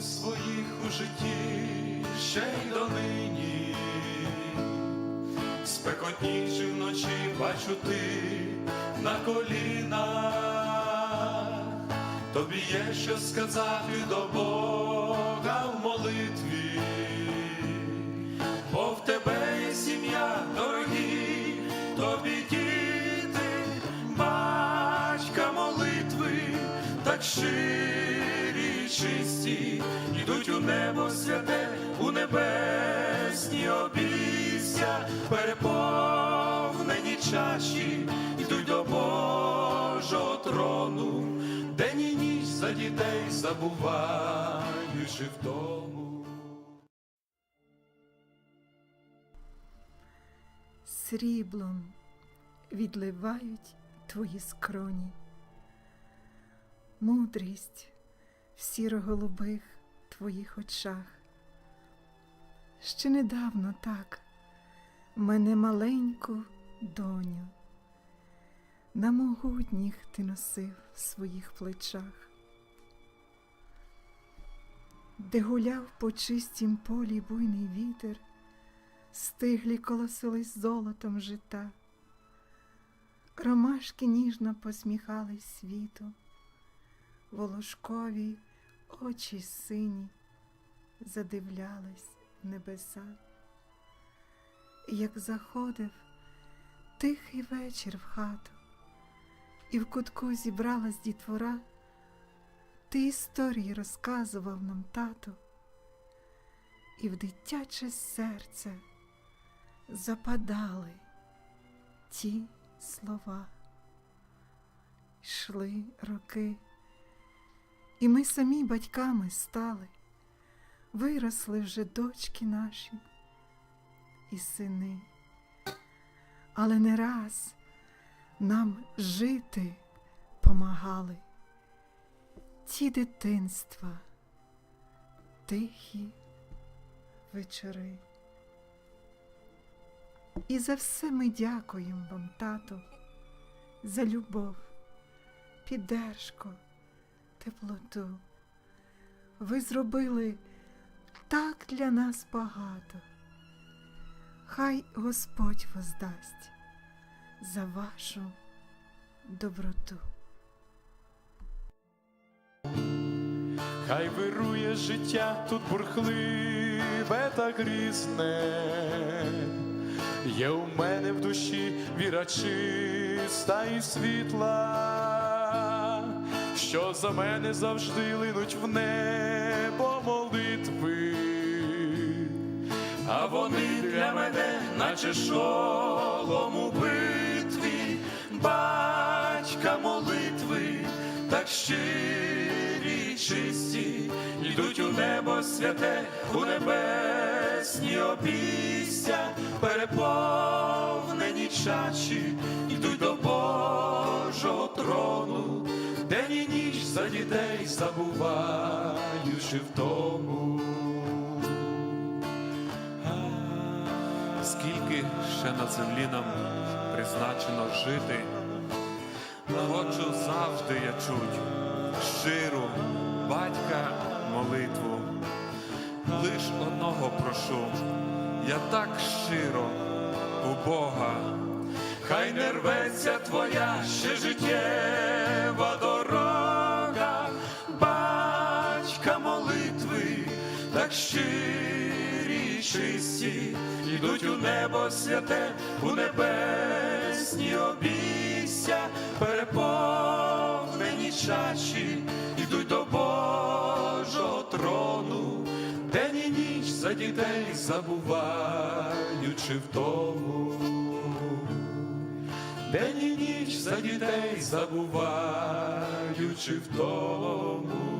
своїх у житті ще й донині. Спекотніші вночі бачу ти на колінах, тобі є що сказати до Бога в молитві, бо в тебе є сім'я, дорогі, тобі діти, батька молитви, так щирі й чисті, йдуть у небо святе, у небесні обійся, переповнені чаші, йдуть до Божого трону, день і ніч за дітей забуваючи втому. сріблом відливають твої скроні. Мудрість в сіро-голубих твоїх очах. Ще недавно так мене маленьку доню на могутніх ти носив в своїх плечах, де гуляв по чистім полі буйний вітер, стиглі колосились золотом жита, ромашки ніжно посміхались світу, волошкові очі сині задивлялись в небеса. Як заходив тихий вечір в хату, і в кутку зібралась дітвора, ти історії розказував нам тату, і в дитяче серце западали ті слова. Йшли роки, і ми самі батьками стали, виросли вже дочки наші і сини, але не раз нам жити помагали ті дитинства, тихі вечори. І за все ми дякуємо вам, тату, за любов, піддержку, теплоту. Ви зробили так для нас багато. Хай Господь воздасть за вашу доброту. Хай вирує життя тут бурхливе та грізне, є у мене в душі віра чиста і світла, що за мене завжди линуть в небо молитви, а вони для мене, наче шолом у битві, батька молитви, так щирі й чисті, йдуть у небо святе, у небесні обійстя, переповнені чаші, за дітей забуваючи втому. Скільки ще на землі нам призначено жити, хочу завжди я чуть щиру батька молитву. Лиш одного прошу, я так щиро у Бога, Хай не рветься твоя ще життєва дорога, батька молитви, так щирі й чисті, йдуть у небо святе, у небесні обійстя, переповнені чаші, йдуть до Божого трону, день і ніч за дітей забуваючи втому. День і ніч за дітей забуваючи втому.